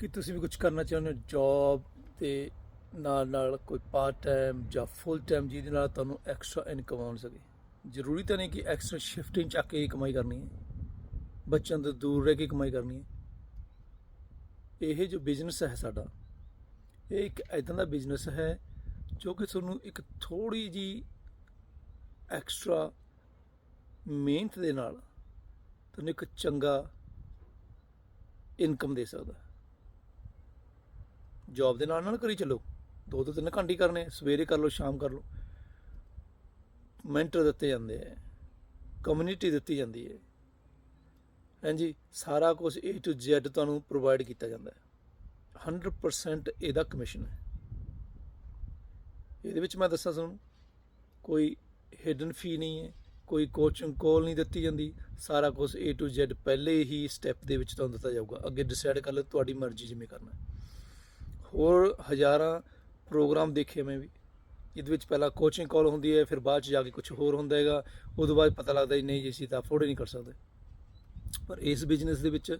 ਕਿ ਤੁਸੀਂ ਵੀ ਕੁਝ ਕਰਨਾ ਚਾਹੁੰਦੇ ਹੋ? ਜੌਬ ਤੇ ਨਾਲ ਨਾਲ ਕੋਈ ਪਾਰਟ ਟਾਈਮ ਜਾਂ ਫੁੱਲ ਟਾਈਮ ਜਿਹਦੇ ਨਾਲ ਤੁਹਾਨੂੰ ਐਕਸਟਰਾ ਇਨਕਮ ਆਉਣ ਸਕੇ। ਜ਼ਰੂਰੀ ਤਾਂ ਨਹੀਂ ਕਿ ਐਕਸਟਰਾ ਸ਼ਿਫਟਿੰਗ ਚੱਕ ਕੇ ਹੀ ਕਮਾਈ ਕਰਨੀ ਹੈ। ਬੱਚਿਆਂ ਤੋਂ ਦੂਰ ਰਹਿ ਕੇ ਕਮਾਈ ਕਰਨੀ ਹੈ। ਇਹ ਜੋ ਬਿਜ਼ਨਸ ਹੈ ਸਾਡਾ, ਇਹ ਇੱਕ ਇਦਾਂ ਦਾ ਬਿਜ਼ਨਸ ਹੈ ਜੋ ਕਿ ਤੁਹਾਨੂੰ ਇੱਕ ਥੋੜੀ ਜੀ ਐਕਸਟਰਾ ਮਿਹਨਤ ਦੇ ਨਾਲ ਤੁਹਾਨੂੰ ਇੱਕ ਚੰਗਾ ਇਨਕਮ ਦੇ ਸਕਦਾ ਜੌਬ ਦੇ ਨਾਲ ਨਾਲ ਕਰੀ ਚੱਲੋ। ਦੋ ਦੋ ਤਿੰਨ ਘੰਟੇ ਕਰਨੇ, ਸਵੇਰੇ ਕਰ ਲਓ, ਸ਼ਾਮ ਕਰ ਲਓ। ਮੈਂਟਰ ਦਿੱਤੇ ਜਾਂਦੇ ਹੈ ਕਮਿਊਨਿਟੀ ਦਿੱਤੀ ਜਾਂਦੀ ਹੈ ਹਾਂਜੀ, ਸਾਰਾ ਕੁਝ A to Z ਤੁਹਾਨੂੰ ਪ੍ਰੋਵਾਈਡ ਕੀਤਾ ਜਾਂਦਾ ਹੈ 100% ਇਹਦਾ ਕਮਿਸ਼ਨ ਹੈ ਇਹਦੇ ਵਿੱਚ ਮੈਂ ਦੱਸਾਂ ਤੁਹਾਨੂੰ, ਕੋਈ ਹਿਡਨ ਫੀ ਨਹੀਂ ਹੈ ਕੋਈ ਕੋਚਿੰਗ ਕੋਲ ਨਹੀਂ ਦਿੱਤੀ ਜਾਂਦੀ। ਸਾਰਾ ਕੁਝ A to Z ਪਹਿਲੇ ਹੀ ਸਟੈਪ ਦੇ ਵਿੱਚ ਤੁਹਾਨੂੰ ਦਿੱਤਾ ਜਾਊਗਾ। ਅੱਗੇ ਡਿਸਾਈਡ ਕਰ ਲਓ, ਤੁਹਾਡੀ ਮਰਜ਼ੀ ਜਿਵੇਂ ਕਰਨਾ ਹੋਰ ਹਜ਼ਾਰਾਂ ਪ੍ਰੋਗਰਾਮ ਦੇਖੇ ਮੈਂ ਵੀ। ਇਹਦੇ ਵਿੱਚ ਪਹਿਲਾਂ ਕੋਚਿੰਗ ਕਾਲ ਹੁੰਦੀ ਹੈ, ਫਿਰ ਬਾਅਦ ਚ ਜਾ ਕੇ ਕੁਝ ਹੋਰ ਹੁੰਦਾ ਹੈਗਾ। ਉਦੋਂ ਬਾਅਦ ਪਤਾ ਲੱਗਦਾ ਜੀ, ਨਹੀਂ ਜੀ, ਅਸੀਂ ਤਾਂ ਅਫੋਰਡ ਹੀ ਨਹੀਂ ਕਰ ਸਕਦੇ। ਪਰ ਇਸ ਬਿਜ਼ਨਸ ਦੇ ਵਿੱਚ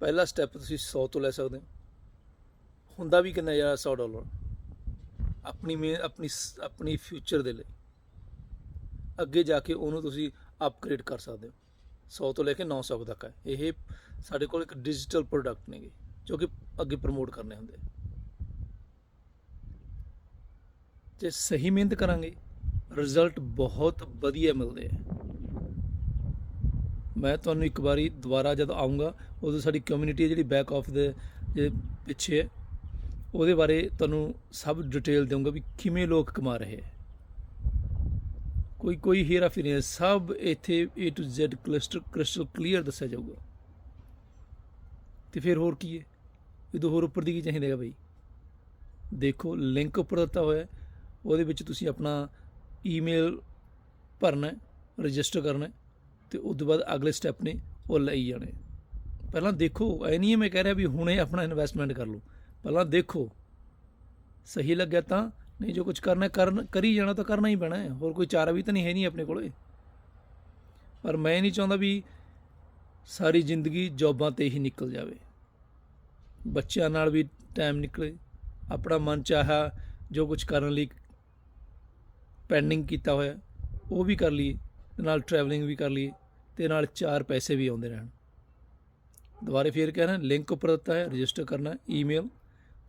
ਪਹਿਲਾ ਸਟੈਪ ਤੁਸੀਂ 100 ਤੋਂ ਲੈ ਸਕਦੇ ਹੋ। ਹੁੰਦਾ ਵੀ ਕਿੰਨਾ ਯਾਰ 100 ਡਾਲਰ। ਆਪਣੀ ਮਿਹ- ਆਪਣੀ ਆਪਣੀ ਫਿਊਚਰ ਦੇ ਲਈ। ਅੱਗੇ ਜਾ ਕੇ ਉਹਨੂੰ ਤੁਸੀਂ ਅਪਗ੍ਰੇਡ ਕਰ ਸਕਦੇ ਹੋ। 100 ਤੋਂ ਲੈ ਕੇ 900 ਤੱਕ ਹੈ। ਇਹ ਸਾਡੇ ਕੋਲ ਇੱਕ ਡਿਜੀਟਲ ਪ੍ਰੋਡਕਟ ਨੇਗੇ। ਜੋ ਕਿ ਅੱਗੇ ਪ੍ਰਮੋਟ ਕਰਨੇ ਹੁੰਦੇ ਜੇ ਸਹੀ ਮਿਹਨਤ ਕਰਾਂਗੇ ਰਿਜ਼ਲਟ ਬਹੁਤ ਵਧੀਆ ਮਿਲਦੇ ਆ। ਮੈਂ ਤੁਹਾਨੂੰ ਇੱਕ ਵਾਰੀ ਦੁਬਾਰਾ ਜਦ ਆਉਂਗਾ, ਉਦੋਂ ਸਾਡੀ ਕਮਿਊਨਿਟੀ ਜਿਹੜੀ ਬੈਕ ਆਫ ਦੇ ਜਿਹੜੇ ਪਿੱਛੇ ਹੈ, ਉਹਦੇ ਬਾਰੇ ਤੁਹਾਨੂੰ ਸਭ ਡਿਟੇਲ ਦਊਂਗਾ ਵੀ ਕਿਵੇਂ ਲੋਕ ਕਮਾ ਰਹੇ ਹੈ ਕੋਈ ਕੋਈ ਹੀਰਾ ਫੇਰੀ ਸਭ ਇੱਥੇ A to Z cluster crystal clear ਦੱਸਿਆ ਜਾਊਗਾ। ਤੇ ਫਿਰ ਹੋਰ ਕੀ ਹੈ? ਇਹ ਤੋਂ ਹੋਰ ਉੱਪਰ ਦੀ ਕੀ ਚਾਹੀਦਾ ਹੈਗਾ ਬਈ? ਦੇਖੋ ਲਿੰਕ ਉੱਪਰ ਦਿੱਤਾ ਹੋਇਆ ਹੈ। ਉਹਦੇ ਵਿੱਚ ਤੁਸੀਂ ਆਪਣਾ ਈਮੇਲ ਭਰਨਾ ਰਜਿਸਟਰ ਕਰਨਾ ਹੈ ਤੇ ਉਸ ਤੋਂ ਬਾਅਦ ਅਗਲੇ ਸਟੈਪ ਨੇ ਉਹ ਲਈ ਜਾਣੇ ਪਹਿਲਾਂ ਦੇਖੋ ਐ ਨਹੀਂ ਹੈ ਮੈਂ ਕਹਿ ਰਿਹਾ ਵੀ ਹੁਣੇ ਆਪਣਾ ਇਨਵੈਸਟਮੈਂਟ ਕਰ ਲਓ। ਪਹਿਲਾਂ ਦੇਖੋ ਸਹੀ ਲੱਗਿਆ ਤਾਂ ਨਹੀਂ ਜੋ ਕੁਝ ਕਰਨਾ ਹੈ, ਕਰਨ ਕਰੀ ਜਾਣਾ ਤਾਂ ਕਰਨਾ ਹੀ ਪੈਣਾ ਹੈ। ਹੋਰ ਕੋਈ ਚਾਰਾ ਵੀ ਤਾਂ ਨਹੀਂ ਹੈ ਨਹੀਂ ਆਪਣੇ ਕੋਲੇ। ਪਰ ਮੈਂ ਨਹੀਂ ਚਾਹੁੰਦਾ ਵੀ ਸਾਰੀ ਜ਼ਿੰਦਗੀ ਜੌਬਾਂ ਤੇ ਹੀ ਨਿਕਲ ਜਾਵੇ। ਬੱਚਿਆਂ ਨਾਲ ਵੀ ਟਾਈਮ ਨਿਕਲੇ। ਆਪਣਾ ਮਨ ਚਾਹਾ ਜੋ ਕੁਝ ਕਰਨ ਲਈ ਪੈਂਡਿੰਗ ਕੀਤਾ ਹੋਇਆ, ਉਹ ਵੀ ਕਰ ਲਈਏ ਤੇ ਨਾਲ ਟਰੈਵਲਿੰਗ ਵੀ ਕਰ ਲਈਏ ਤੇ ਨਾਲ ਚਾਰ ਪੈਸੇ ਵੀ ਆਉਂਦੇ ਰਹਿਣ। ਦੁਬਾਰੇ ਫੇਰ ਕਹਿ ਰਿਹਾ ਲਿੰਕ ਉੱਪਰ ਦਿੱਤਾ ਹੈ ਰਜਿਸਟਰ ਕਰਨਾ ਈਮੇਲ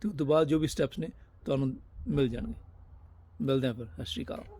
ਤੇ ਉਸ ਤੋਂ ਬਾਅਦ ਜੋ ਵੀ ਸਟੈਪਸ ਨੇ ਤੁਹਾਨੂੰ ਮਿਲ ਜਾਣਗੇ। ਮਿਲਦੇ ਹਾਂ ਫਿਰ, ਸਤਿ ਸ਼੍ਰੀ ਅਕਾਲ।